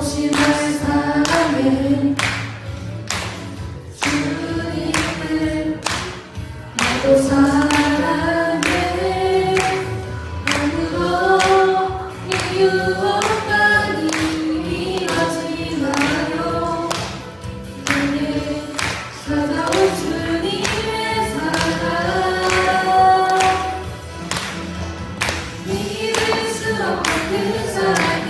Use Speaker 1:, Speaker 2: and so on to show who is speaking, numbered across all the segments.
Speaker 1: 없이 날 사랑해. 주님을 나도 사랑해. 아무런 이유 없다니 하지 마요. 나의 찾아온 주님의 사랑. 믿을 수 없는 사랑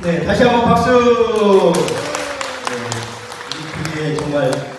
Speaker 1: 네,
Speaker 2: 다시 한번 박수. 네, 이 기회에 정말